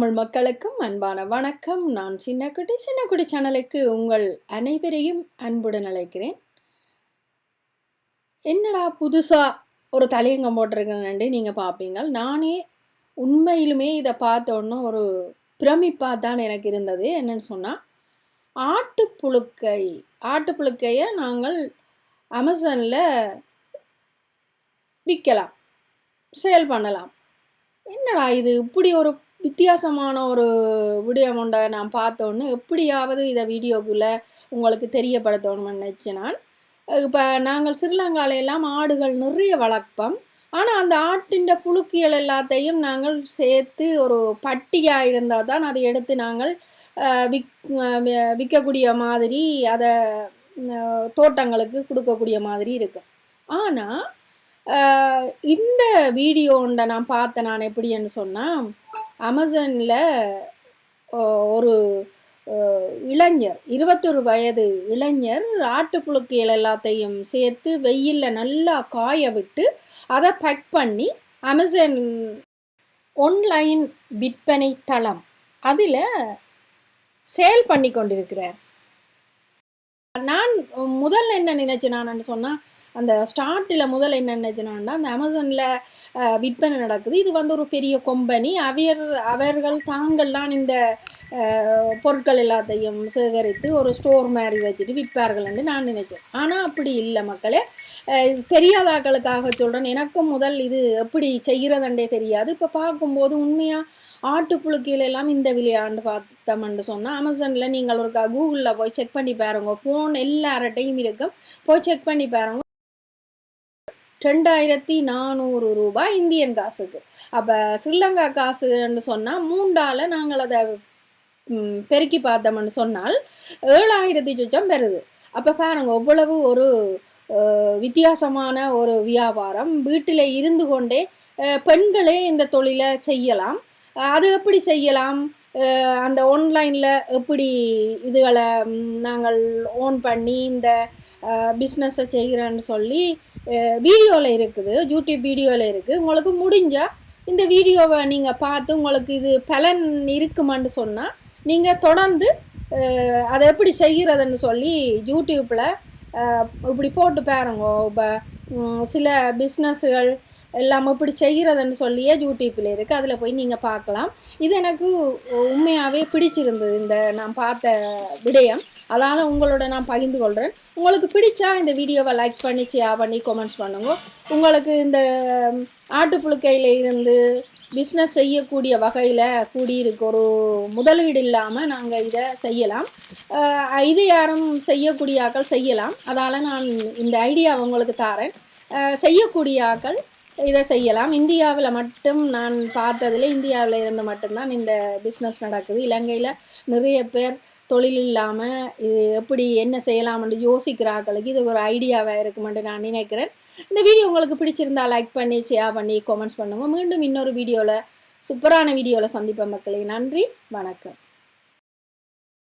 தமிழ் மக்களுக்கும் அன்பான வணக்கம். நான் சின்னக்குட்டி. சின்னக்குடி சேனலுக்கு உங்கள் அனைவரையும் அன்புடன் அழைக்கிறேன். என்னடா புதுசாக ஒரு தலையங்கம் போட்டிருக்கேன்னு நீங்கள் பார்ப்பீங்க நானே உண்மையிலுமே இதை பார்த்தோன்னா ஒரு பிரமிப்பாக தான் எனக்கு இருந்தது. என்னன்னு சொன்னால் ஆட்டுப்புழுக்கை ஆட்டுப்புழுக்கையை நாங்கள் அமேசானில் விற்கலாம். சேல் பண்ணலாம். என்னடா இது? இப்படி ஒரு வித்தியாசமான ஒரு விடயம் உண்டை நான் பார்த்தோன்னு எப்படியாவது இதை வீடியோக்குள்ளே உங்களுக்கு தெரியப்படுத்தணும்னு நினச்சி நான் இப்போ நாங்கள் ஸ்ரீலங்காலையெல்லாம் ஆடுகள் நிறைய வளர்ப்போம். ஆனால் அந்த ஆட்டின் புழுக்கியல் எல்லாத்தையும் நாங்கள் சேர்த்து ஒரு பட்டியாக இருந்தால் தான் அதை எடுத்து நாங்கள் விக் விற்கக்கூடிய மாதிரி அதை தோட்டங்களுக்கு கொடுக்கக்கூடிய மாதிரி இருக்கும் ஆனால் இந்த வீடியோண்ட நான் பார்த்தேன் நான் எப்படின்னு சொன்னால் அமேசானில் ஒரு இளைஞர் இருபத்தொரு வயது இளைஞர் ஆட்டுப்புழுக்கையில் எல்லாத்தையும் சேர்த்து வெயிலில் நல்லா காய விட்டு அதை பேக் பண்ணி அமேசான் ஒன்லைன் விற்பனை தளம். அதில் சேல் பண்ணி கொண்டிருக்கிறார். நான் முதல்ல என்ன நினைச்சேன் நான் சொன்னால் அந்த ஸ்டார்ட்டில் முதல் என்ன நினைச்சினான்னா அந்த அமேசானில் விற்பனை நடக்குது. இது வந்து ஒரு பெரிய கொம்பனி அவர் அவர்கள் தாங்கள் தான் இந்த பொருட்கள் எல்லாத்தையும் சேகரித்து ஒரு ஸ்டோர் மாதிரி வச்சுட்டு விற்பார்கள் என்று நான் நினைச்சேன். ஆனால் அப்படி இல்லை மக்களே. தெரியாதாக்களுக்காக சொல்கிறேன் எனக்கும் முதல் இது எப்படி செய்கிறதண்டே தெரியாது. இப்போ பார்க்கும்போது உண்மையாக ஆட்டுப்புழுக்கையில் எல்லாம் இந்த விளையாண்டு பார்த்தோம்னு சொன்னால் அமேசானில் நீங்கள் ஒரு கூகுளில் போய் செக் பண்ணி பாருங்க. ஃபோன் எல்லார்ட்டையும் இருக்கும். போய் செக் பண்ணி பாருங்க. ரெண்டாயிரத்தி நானூறு ரூபாய் இந்தியன் காசுக்கு. அப்போ ஸ்ரீலங்கா காசுன்னு சொன்னால் மூண்டால் நாங்கள் அதை பெருக்கி பார்த்தோம்னு சொன்னால் ஏழாயிரத்தி சுச்சம் பெறுது. அப்போ பாருங்க எவ்வளவு ஒரு வித்தியாசமான ஒரு வியாபாரம். வீட்டில் இருந்து கொண்டே பெண்களே இந்த தொழிலை செய்யலாம். அது எப்படி செய்யலாம்? அந்த ஆன்லைனில் எப்படி இதுகளை நாங்கள் ஓன் பண்ணி இந்த பிஸ்னஸை செய்கிறேன்னு சொல்லி வீடியோவில் இருக்குது யூடியூப் வீடியோவில் இருக்குது உங்களுக்கு முடிஞ்சால் இந்த வீடியோவை நீங்கள் பார்த்து உங்களுக்கு இது பலன் இருக்குமான்னு சொன்னால் நீங்கள் தொடர்ந்து அதை எப்படி செய்கிறதுன்னு சொல்லி யூடியூப்பில் இப்படி போட்டு பாருங்க. இப்போ சில பிஸ்னஸ்கள் எல்லாம் இப்படி செய்கிறதுன்னு சொல்லியே யூடியூப்பில் இருக்குது அதில் போய் நீங்கள் பார்க்கலாம். இது எனக்கு உண்மையாகவே பிடிச்சிருந்தது. இந்த நான் பார்த்த விடயம். அதனால் உங்களோட நான் பகிர்ந்து கொள்கிறேன் உங்களுக்கு பிடிச்சா இந்த வீடியோவை லைக் பண்ணி ஷேர் பண்ணி கமெண்ட்ஸ் பண்ணுங்க. உங்களுக்கு இந்த ஆட்டுப்புழுக்கையில் இருந்து பிஸ்னஸ் செய்யக்கூடிய வகையில் கூடியிருக்கு. ஒரு முதலீடு இல்லாமல் நாங்கள் இதை செய்யலாம். இது யாரும் செய்யக்கூடிய ஆக்கள் செய்யலாம். அதால் நான் இந்த ஐடியாவை உங்களுக்கு தாரேன் செய்யக்கூடிய ஆக்கள் இதை செய்யலாம். இந்தியாவில் மட்டும் நான் பார்த்ததில் இந்தியாவில் இருந்து மட்டும்தான் இந்த பிஸ்னஸ் நடக்குது. இலங்கையில் நிறைய பேர் தொழில் இல்லாமல் இது எப்படி என்ன செய்யலாம்னு யோசிக்கிறார்களுக்கு இது ஒரு ஐடியாவாக இருக்குமென்று நான் நினைக்கிறேன். இந்த வீடியோ உங்களுக்கு பிடிச்சிருந்தா லைக் பண்ணி ஷேர் பண்ணி கமெண்ட்ஸ் பண்ணுங்கள் மீண்டும் இன்னொரு வீடியோவில் சூப்பரான வீடியோவில் சந்திப்பேன் மக்களே. நன்றி. வணக்கம்.